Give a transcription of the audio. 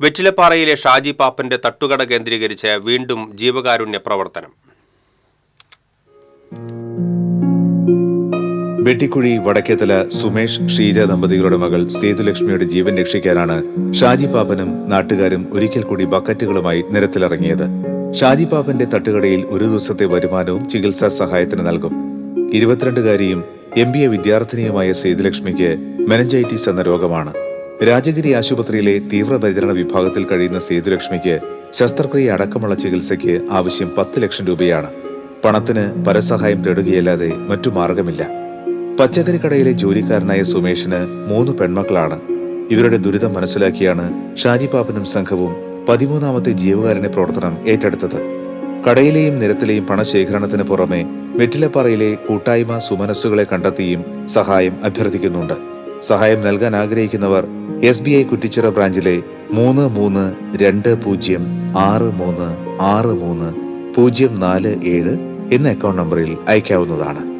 വെറ്റിലപ്പാറയിലെ ഷാജി പാപ്പന്റെ തട്ടുകട കേന്ദ്രീകരിച്ച് വീണ്ടും ജീവകാരുണ്യ പ്രവർത്തനം. വെട്ടിക്കുഴി വടക്കേത്തല സുമേഷ് ഷീജ ദമ്പതികളുടെ മകൾ സേതുലക്ഷ്മിയുടെ ജീവൻ രക്ഷിക്കാനാണ് ഷാജി പാപ്പനും നാട്ടുകാരും ഒരിക്കൽ കൂടി ബക്കറ്റുകളുമായി നിരത്തിലിറങ്ങിയത്. ഷാജി പാപ്പന്റെ തട്ടുകടയിൽ ഒരു ദിവസത്തെ വരുമാനവും ചികിത്സാ സഹായത്തിന് നൽകും. ഇരുപത്തിരണ്ടുകാരിയും എം ബി എ വിദ്യാർത്ഥിനിയുമായ സേതുലക്ഷ്മിക്ക് മെനഞ്ചൈറ്റിസ് എന്ന രോഗമാണ്. രാജഗിരി ആശുപത്രിയിലെ തീവ്രപരിചരണ വിഭാഗത്തിൽ കഴിയുന്ന സേതുലക്ഷ്മിക്ക് ശസ്ത്രക്രിയ അടക്കമുള്ള ചികിത്സയ്ക്ക് ആവശ്യം പത്ത് ലക്ഷം രൂപയാണ്. പണത്തിന് പരസഹായം തേടുകയല്ലാതെ മറ്റു മാർഗമില്ല. പച്ചക്കറി കടയിലെ ജോലിക്കാരനായ സുമേഷിന് മൂന്ന് പെൺമക്കളാണ്. ഇവരുടെ ദുരിതം മനസ്സിലാക്കിയാണ് ഷാജി പാപ്പനും സംഘവും പതിമൂന്നാമത്തെ ജീവകാരുണ്യ പ്രവർത്തനം ഏറ്റെടുത്തത്. കടയിലെയും നിരത്തിലെയും പണശേഖരണത്തിന് പുറമെ വെറ്റിലപ്പാറയിലെ കൂട്ടായ്മ സുമനസ്സുകളെ കണ്ടെത്തിയും സഹായം അഭ്യർത്ഥിക്കുന്നുണ്ട്. സഹായം നൽകാൻ ആഗ്രഹിക്കുന്നവർ എസ് ബി ഐ കുറ്റിച്ചിറ ബ്രാഞ്ചിലെ മൂന്ന് മൂന്ന് രണ്ട് പൂജ്യം ആറ് മൂന്ന് ആറ് മൂന്ന് പൂജ്യം നാല് ഏഴ് എന്ന അക്കൗണ്ട് നമ്പറിൽ അയക്കാവുന്നതാണ്.